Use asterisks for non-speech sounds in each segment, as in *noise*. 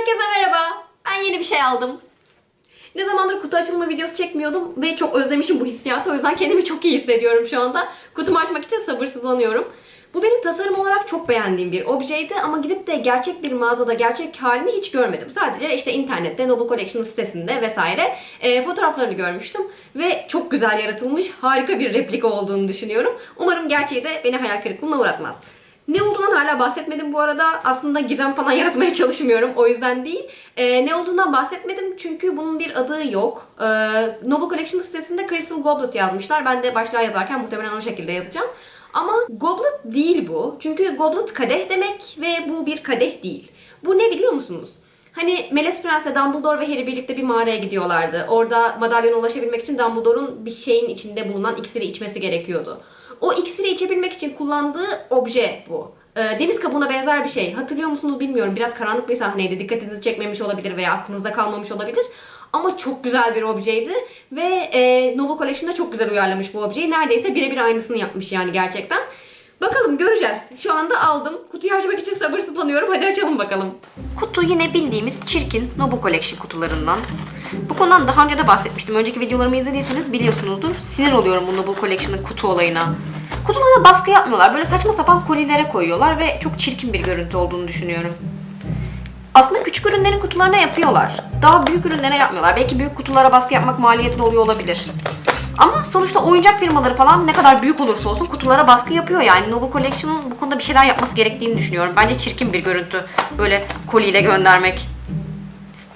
Herkese merhaba. Ben yeni bir şey aldım. Ne zamandır kutu açılma videosu çekmiyordum ve çok özlemişim bu hissiyatı. O yüzden kendimi çok iyi hissediyorum şu anda. Kutumu açmak için sabırsızlanıyorum. Bu benim tasarım olarak çok beğendiğim bir objeydi ama gidip de gerçek bir mağazada gerçek halini hiç görmedim. Sadece işte internette Noble Collection sitesinde vesaire e, fotoğraflarını görmüştüm ve çok güzel yaratılmış harika bir replika olduğunu düşünüyorum. Umarım gerçeği de beni hayal kırıklığına uğratmaz. Ne olduğundan hala bahsetmedim bu arada. Aslında gizem falan yaratmaya *laughs* çalışmıyorum. O yüzden değil. Ee, ne olduğundan bahsetmedim çünkü bunun bir adı yok. Ee, Noble Collection sitesinde Crystal Goblet yazmışlar. Ben de başlığa yazarken muhtemelen o şekilde yazacağım. Ama goblet değil bu. Çünkü goblet kadeh demek ve bu bir kadeh değil. Bu ne biliyor musunuz? Hani Meles Prens'le Dumbledore ve Harry birlikte bir mağaraya gidiyorlardı. Orada madalyona ulaşabilmek için Dumbledore'un bir şeyin içinde bulunan iksiri içmesi gerekiyordu. O iksiri içebilmek için kullandığı obje bu. Ee, deniz kabuğuna benzer bir şey. Hatırlıyor musunuz bilmiyorum. Biraz karanlık bir sahneydi. Dikkatinizi çekmemiş olabilir veya aklınızda kalmamış olabilir. Ama çok güzel bir objeydi. Ve e, Noble Collection'da çok güzel uyarlamış bu objeyi. Neredeyse birebir aynısını yapmış yani gerçekten. Bakalım göreceğiz. Şu anda aldım. Kutuyu açmak için sabırsızlanıyorum. Hadi açalım bakalım. Kutu yine bildiğimiz çirkin Noble Collection kutularından. Bu konudan daha önce de bahsetmiştim. Önceki videolarımı izlediyseniz biliyorsunuzdur. Sinir oluyorum bu Noble Collection'ın kutu olayına. Kutulara baskı yapmıyorlar. Böyle saçma sapan kolilere koyuyorlar ve çok çirkin bir görüntü olduğunu düşünüyorum. Aslında küçük ürünlerin kutularına yapıyorlar. Daha büyük ürünlere yapmıyorlar. Belki büyük kutulara baskı yapmak maliyetli oluyor olabilir. Ama sonuçta oyuncak firmaları falan ne kadar büyük olursa olsun kutulara baskı yapıyor yani. Noble Collection'ın bu konuda bir şeyler yapması gerektiğini düşünüyorum. Bence çirkin bir görüntü böyle koliyle göndermek.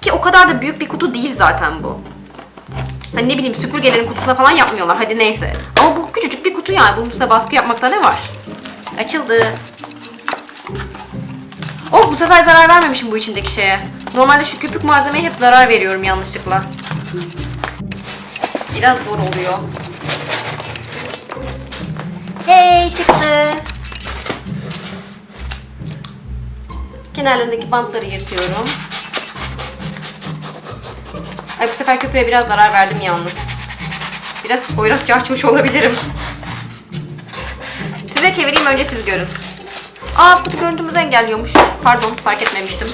Ki o kadar da büyük bir kutu değil zaten bu. Hani ne bileyim süpürgelerin kutusuna falan yapmıyorlar hadi neyse. Ama bu küçücük bir kutu yani bunun üstüne baskı yapmakta ne var? Açıldı. Oh bu sefer zarar vermemişim bu içindeki şeye. Normalde şu köpük malzemeye hep zarar veriyorum yanlışlıkla. Biraz zor oluyor. Hey çıktı. Kenarlarındaki bantları yırtıyorum. Ay bu sefer köpeğe biraz zarar verdim yalnız. Biraz hoyratça açmış olabilirim. Size çevireyim önce siz görün. Aa kutu görüntümüzü engelliyormuş. Pardon fark etmemiştim.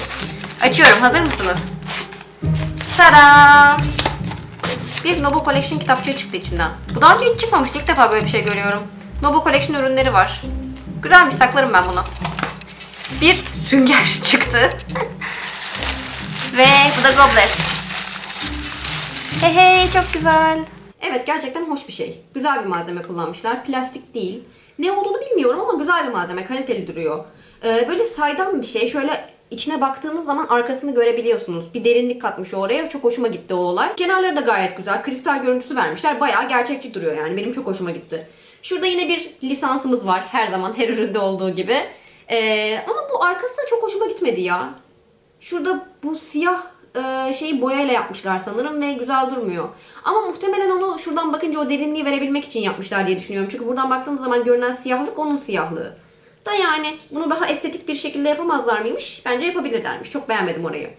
Açıyorum hazır mısınız? Tada! Bir Noble Collection kitapçığı çıktı içinden. Bu daha önce hiç çıkmamıştı. İlk defa böyle bir şey görüyorum. Noble Collection ürünleri var. Güzelmiş saklarım ben bunu. Bir sünger *laughs* çıktı. Ve bu da goblet. Hey hey çok güzel. Evet gerçekten hoş bir şey. Güzel bir malzeme kullanmışlar. Plastik değil. Ne olduğunu bilmiyorum ama güzel bir malzeme. Kaliteli duruyor. Ee, böyle saydam bir şey. Şöyle içine baktığınız zaman arkasını görebiliyorsunuz. Bir derinlik katmış oraya. Çok hoşuma gitti o olay. Kenarları da gayet güzel. Kristal görüntüsü vermişler. Bayağı gerçekçi duruyor yani. Benim çok hoşuma gitti. Şurada yine bir lisansımız var. Her zaman her üründe olduğu gibi. Ee, ama bu arkası da çok hoşuma gitmedi ya. Şurada bu siyah e, şeyi boyayla yapmışlar sanırım ve güzel durmuyor. Ama muhtemelen onu şuradan bakınca o derinliği verebilmek için yapmışlar diye düşünüyorum. Çünkü buradan baktığımız zaman görünen siyahlık onun siyahlığı. Da yani bunu daha estetik bir şekilde yapamazlar mıymış? Bence yapabilirlermiş. Çok beğenmedim orayı.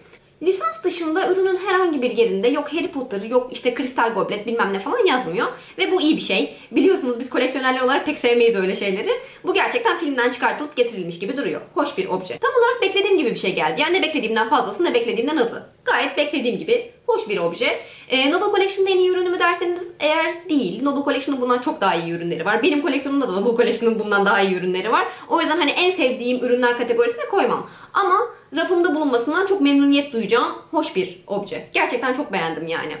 Lisans dışında ürünün herhangi bir yerinde yok Harry Potter, yok işte kristal goblet bilmem ne falan yazmıyor. Ve bu iyi bir şey. Biliyorsunuz biz koleksiyonerler olarak pek sevmeyiz öyle şeyleri. Bu gerçekten filmden çıkartılıp getirilmiş gibi duruyor. Hoş bir obje. Tam olarak beklediğim gibi bir şey geldi. Yani ne beklediğimden fazlası ne beklediğimden azı. Gayet beklediğim gibi hoş bir obje. Ee, Noble Collection'da en iyi ürünü mü derseniz eğer değil. Noble Collection'ın bundan çok daha iyi ürünleri var. Benim koleksiyonumda da Noble Collection'ın bundan daha iyi ürünleri var. O yüzden hani en sevdiğim ürünler kategorisine koymam. Ama rafımda bulunmasından çok memnuniyet duyacağım hoş bir obje. Gerçekten çok beğendim yani.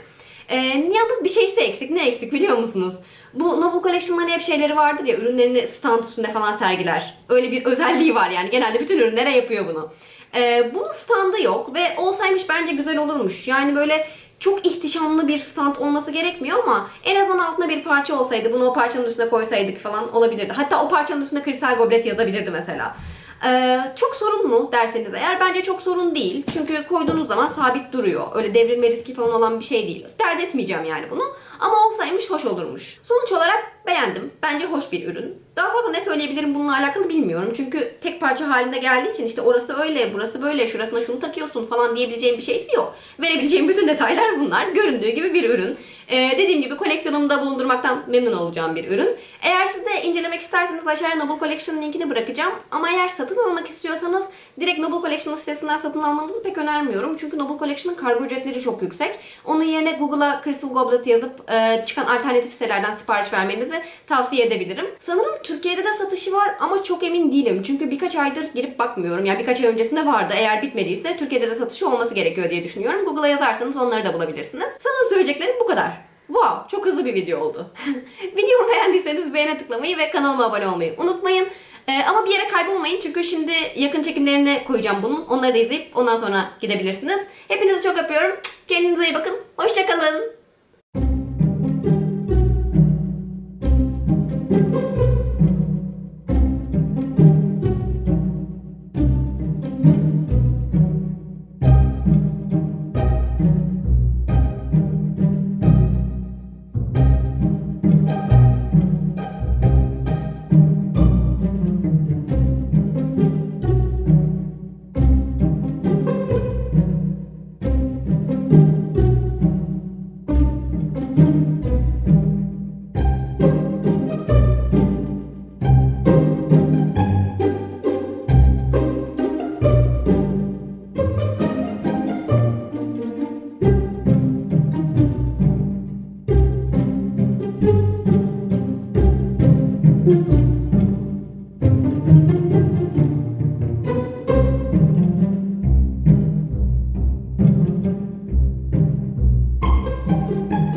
Ee, yalnız bir şeyse eksik. Ne eksik biliyor musunuz? Bu Noble Collection'ların hep şeyleri vardır ya ürünlerini stand üstünde falan sergiler. Öyle bir özelliği var yani. Genelde bütün ürünlere yapıyor bunu. Ee, bunun standı yok ve olsaymış bence güzel olurmuş. Yani böyle çok ihtişamlı bir stand olması gerekmiyor ama en azından altında bir parça olsaydı bunu o parçanın üstüne koysaydık falan olabilirdi. Hatta o parçanın üstüne kristal goblet yazabilirdi mesela. Ee, çok sorun mu derseniz eğer bence çok sorun değil. Çünkü koyduğunuz zaman sabit duruyor. Öyle devrilme riski falan olan bir şey değil. Dert etmeyeceğim yani bunu. Ama olsaymış hoş olurmuş. Sonuç olarak beğendim. Bence hoş bir ürün. Daha fazla ne söyleyebilirim bununla alakalı bilmiyorum. Çünkü tek parça halinde geldiği için işte orası öyle, burası böyle, şurasına şunu takıyorsun falan diyebileceğim bir şeysi yok. Verebileceğim bütün detaylar bunlar. Göründüğü gibi bir ürün. Ee, dediğim gibi koleksiyonumda bulundurmaktan memnun olacağım bir ürün. Eğer siz de incelemek isterseniz aşağıya Noble Collection'ın linkini bırakacağım. Ama eğer satın almak istiyorsanız direkt Noble Collection sitesinden satın almanızı pek önermiyorum. Çünkü Noble Collection'ın kargo ücretleri çok yüksek. Onun yerine Google'a Crystal Goblet yazıp e, çıkan alternatif sitelerden sipariş vermenizi tavsiye edebilirim. Sanırım Türkiye'de de satışı var ama çok emin değilim. Çünkü birkaç aydır girip bakmıyorum. Yani birkaç ay öncesinde vardı. Eğer bitmediyse Türkiye'de de satışı olması gerekiyor diye düşünüyorum. Google'a yazarsanız onları da bulabilirsiniz. Sanırım söyleyeceklerim bu kadar. Wow, çok hızlı bir video oldu. *laughs* Videomu beğendiyseniz beğene tıklamayı ve kanalıma abone olmayı unutmayın. Ee, ama bir yere kaybolmayın çünkü şimdi yakın çekimlerini koyacağım bunun. Onları da izleyip ondan sonra gidebilirsiniz. Hepinizi çok öpüyorum. Kendinize iyi bakın. Hoşçakalın.